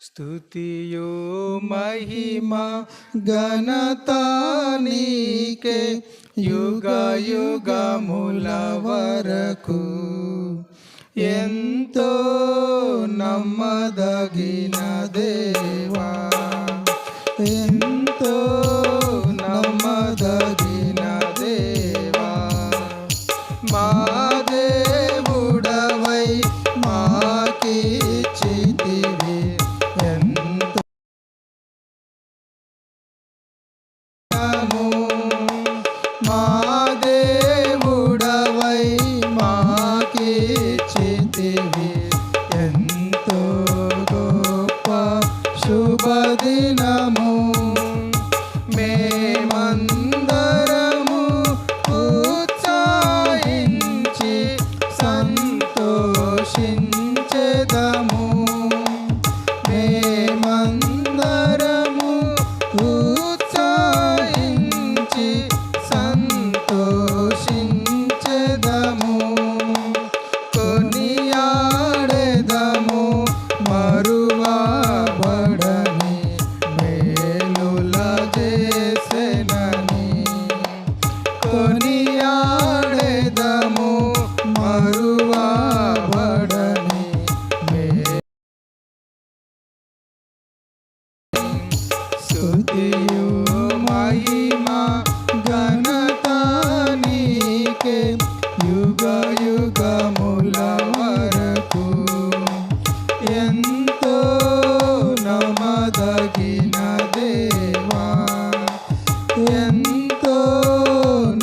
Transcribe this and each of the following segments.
స్తుతియు మహిమ ఘనత నీకే యుగ యుగముల వరకు ఎంతో నమ్మదగిన దేవా స్తుతియు మహిమ ఘనత నీకే యుగ యుగముల వరకు ఎంతో నమదగిన దేవా ఎంతో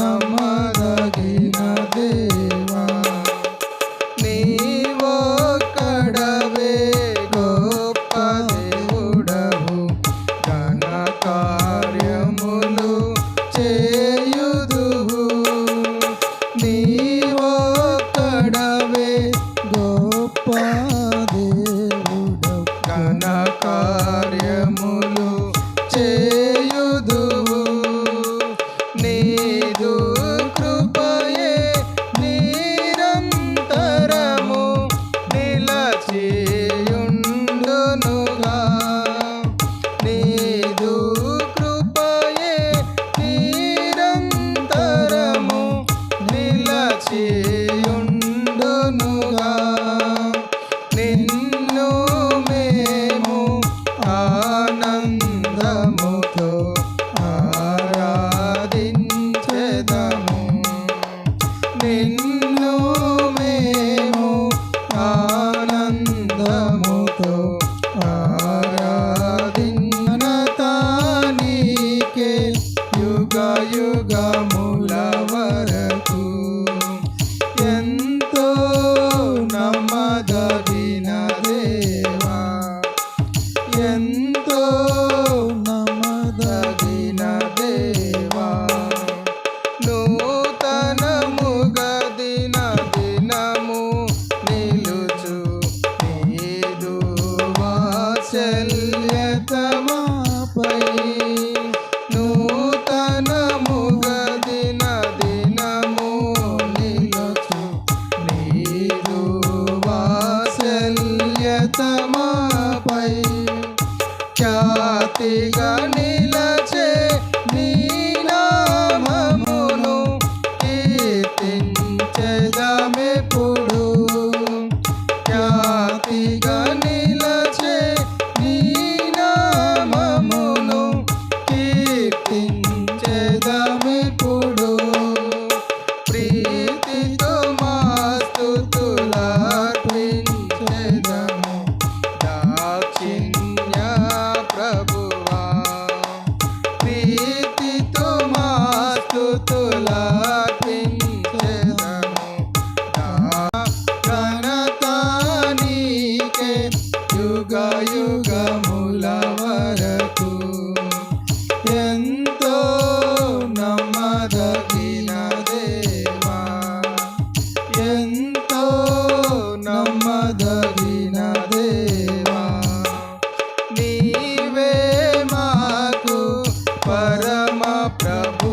నమదగిన దేవా Apple. भिन्नो प्रभु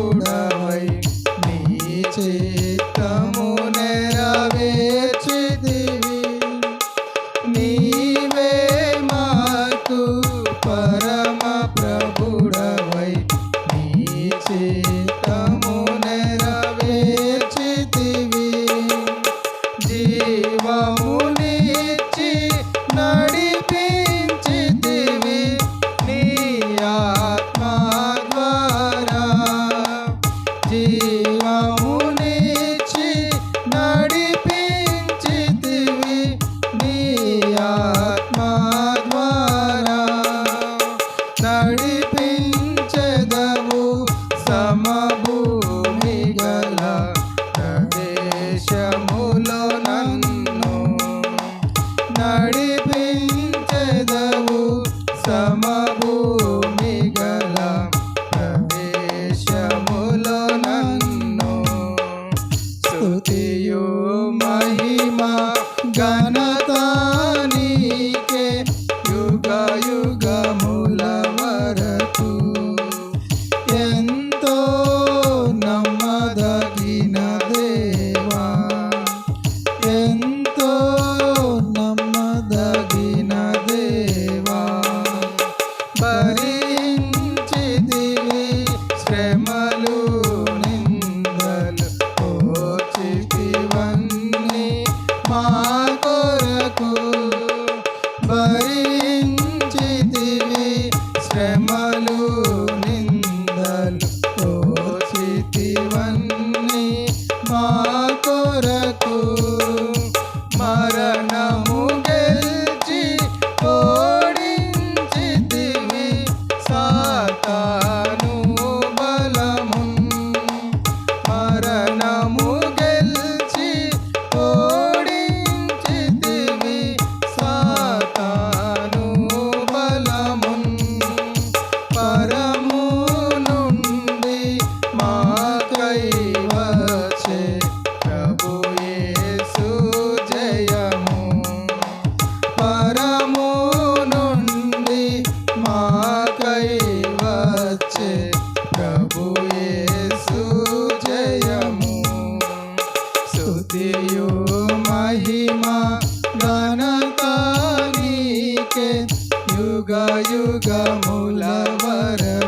యుగ యుగముల వరకు